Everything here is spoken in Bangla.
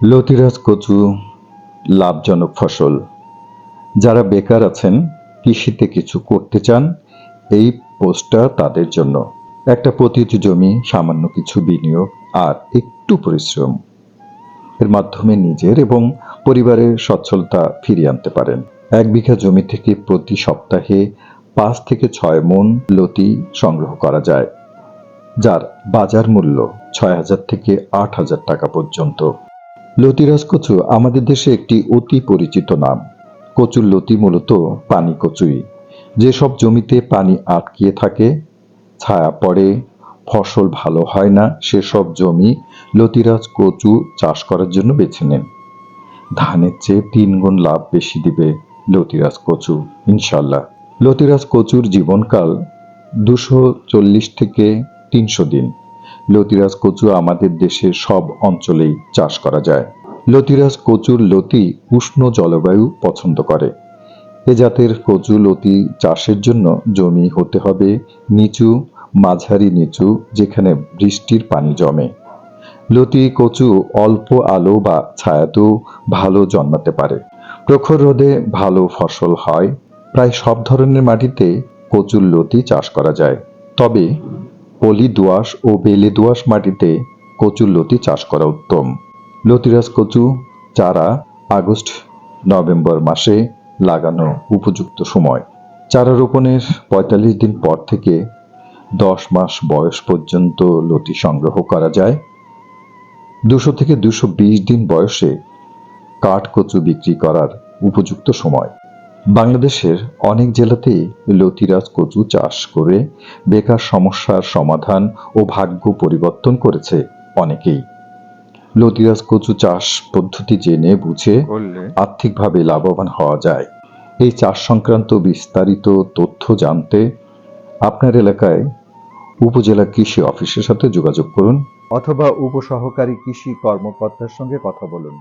লতিরাজ কচু, লাভজনক ফসল। যারা বেকার আছেন, কৃষিতে কিছু করতে চান, এই পোস্টটা তাদের জন্য। একটা পতিত জমি, সামান্য কিছু বিনিয়োগ আর একটু পরিশ্রম। এর মাধ্যমে নিজের এবং পরিবারের সচ্ছলতা ফিরিয়ে আনতে পারেন। এক বিঘা জমি থেকে প্রতি সপ্তাহে পাঁচ থেকে ছয় মন লতি সংগ্রহ করা যায়, যার বাজার মূল্য ছয় হাজার থেকে আট হাজার টাকা পর্যন্ত। লতিরাজ কচু আমাদের দেশে একটি অতি পরিচিত নাম। কচুর লতি মূলত পানি কচুই। যেসব জমিতে পানি আটকিয়ে থাকে, ছায়া পড়ে, ফসল ভালো হয় না সেসব জমি লতিরাজ কচু চাষ করার জন্য বেছে নেন। ধানের চেয়ে তিন গুণ লাভ বেশি দিবে লতিরাজ কচু ইনশাল্লাহ লতিরাজ কচুর জীবনকাল দুশো চল্লিশ থেকে তিনশো দিন। লতিরাজ কচু আমাদের দেশের সব অঞ্চলেই চাষ করা যায়। লতিরাজ কচুর লতি উষ্ণ জলবায়ু পছন্দ করে। এ জাতের কচু লতি চাষের জন্য জমি হতে হবে নিচু, মাঝারি নিচু, যেখানে বৃষ্টির পানি জমে। লতি কচু অল্প আলো বা ছায়াতেও ভালো জন্মাতে পারে। প্রখর রোদে ভালো ফসল হয়। প্রায় সব ধরনের মাটিতে কচুর লতি চাষ করা যায়। তবে পলি দোআঁশ ও বেলে দোআঁশ মাটিতে কচুর লতি চাষ করা উত্তম। লতিরাজ কচু চারা আগস্ট, নভেম্বর মাসে লাগানো উপযুক্ত সময়। চারা রোপণের পঁয়তাল্লিশ দিন পর থেকে দশ মাস বয়স পর্যন্ত লতি সংগ্রহ করা যায়। দুশো থেকে দুশো দিন বয়সে কাঠ কচু বিক্রি করার উপযুক্ত সময়। বাংলাদেশের অনেক জেলাতেই লতিরাজ কচু চাষ করে বেকার সমস্যার সমাধান ও ভাগ্য পরিবর্তন করেছে অনেকেই। লতিরাজ কচু চাষ পদ্ধতি জেনে বুঝে আর্থিকভাবে লাভবান হওয়া যায়। এই চাষ সংক্রান্ত বিস্তারিত তথ্য জানতে আপনার এলাকায় উপজেলা কৃষি অফিসের সাথে যোগাযোগ করুন। অথবা উপসহকারী কৃষি কর্মকর্তার সঙ্গে কথা বলুন।